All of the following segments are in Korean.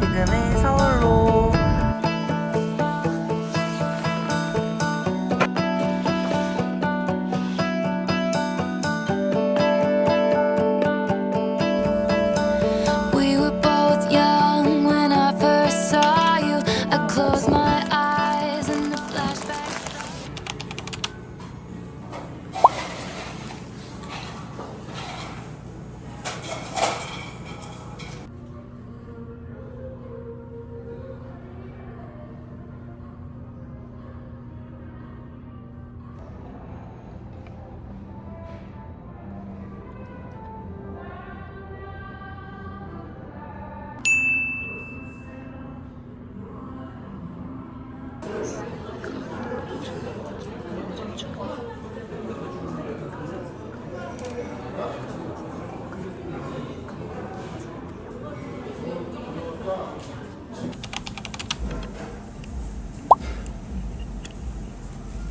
지금은 서울로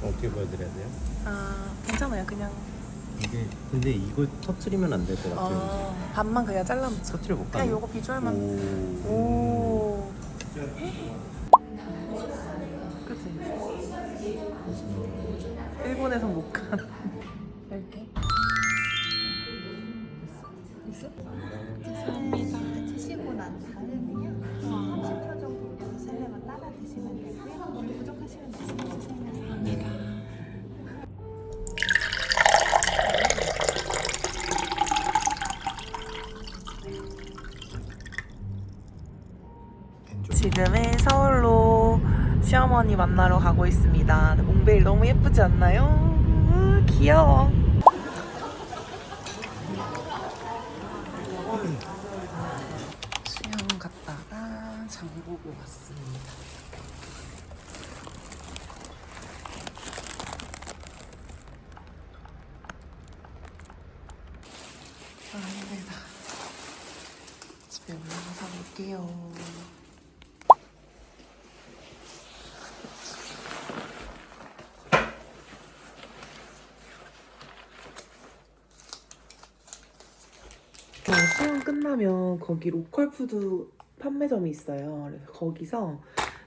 어떻게 보여드려야 돼요? 아 괜찮아요 그냥 이게 근데 이거 터트리면 안 될 것 같아요. 어, 반만 그냥 잘라놓자 터트려 볼까? 그냥 요거 비주얼만 오. 오 그치 일본에서 못 간 시어머니 만나러 가고 있습니다. 몽베일 너무 예쁘지 않나요? 우, 귀여워. 수영 갔다가 장 보고 왔습니다. 아 힘들다. 집에 올라가서 볼게요. 어, 수영 끝나면 거기 로컬 푸드 판매점이 있어요. 그래서 거기서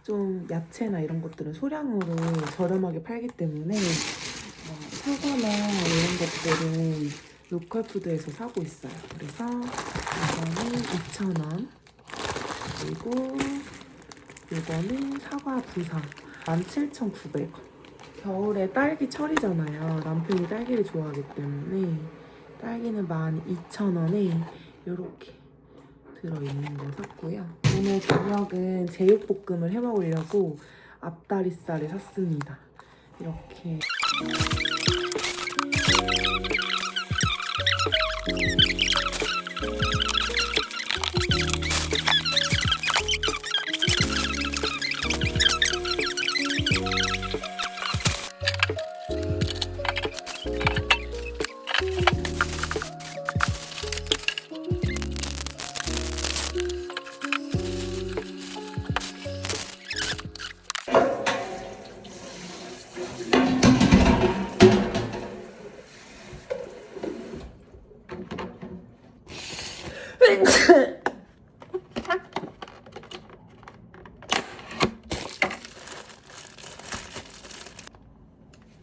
좀 야채나 이런 것들은 소량으로 저렴하게 팔기 때문에 어, 사과나 이런 것들은 로컬 푸드에서 사고 있어요. 그래서 이거는 2,000원 그리고 이거는 사과 부사 17,900원 겨울에 딸기 철이잖아요. 남편이 딸기를 좋아하기 때문에 딸기는 12,000원에 이렇게 들어있는 거 샀고요. 오늘 저녁은 제육볶음을 해 먹으려고 앞다리살을 샀습니다. 이렇게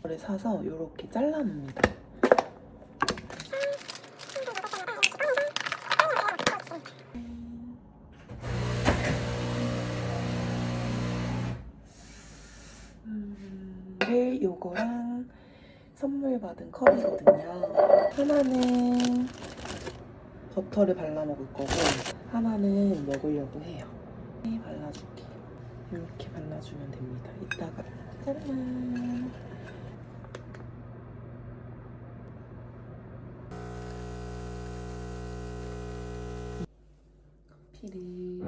를 사서 이렇게 잘라놓습니다. 음, 요거랑 선물 받은 컵이거든요. 하나는 버터를 발라 먹을 거고 하나는 먹으려고 해요. 네, 발라줄게. 이렇게 발라주면 됩니다. 이따가 짜란. 커피를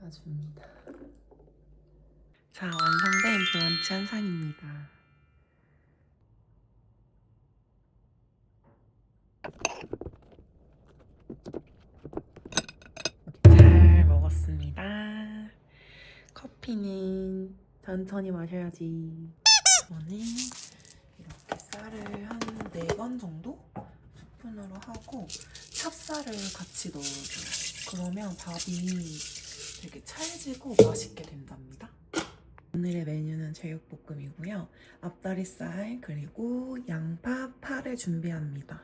놔줍니다. 자, 완성된 브런치 한 상입니다. 잘 먹었습니다. 커피는 천천히 마셔야지. 저는 이렇게 쌀을 한 네 번 정도 스푼으로 하고 찹쌀을 같이 넣어줘요. 그러면 밥이 되게 찰지고 맛있게 된답니다. 오늘의 메뉴는 제육볶음이고요. 앞다리살 그리고 양파, 파를 준비합니다.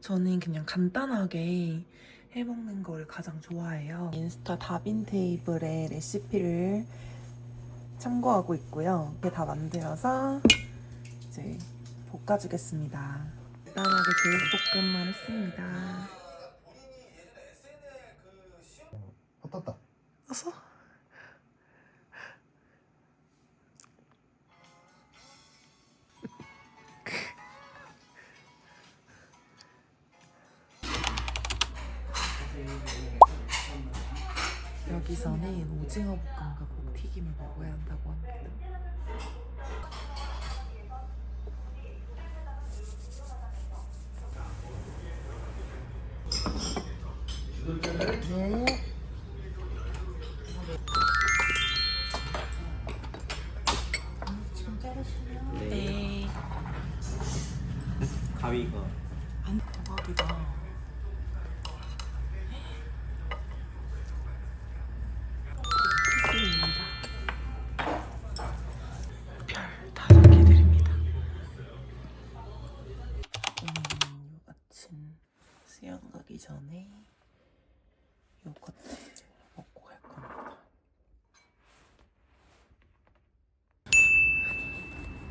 저는 그냥 간단하게 해먹는 걸 가장 좋아해요. 인스타 다빈 테이블의 레시피를 참고하고 있고요. 이렇게 다 만들어서 이제 볶아주겠습니다. 간단하게 제육볶음만 했습니다. 어, 떴다. 어서? 여기서는 오징어 볶음과 볶튀김을 먹어야 한다고 합니다. 네.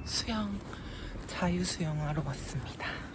수영 자유 수영하러 왔습니다.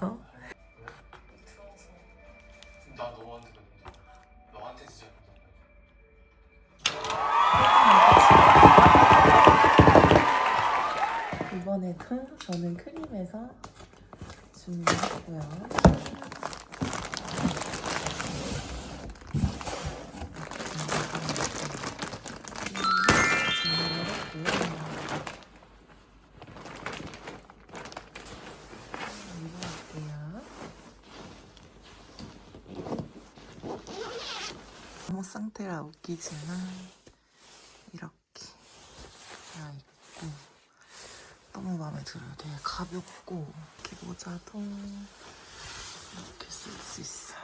보면서 나 너한테 너한테 진짜 이번에도 저는 크림에서. 준비했고요. 잠옷 상태라 웃기지만 이렇게 그냥 입고 너무 마음에 들어요. 되게 가볍고 기보자도 이렇게 쓸 수 있어요.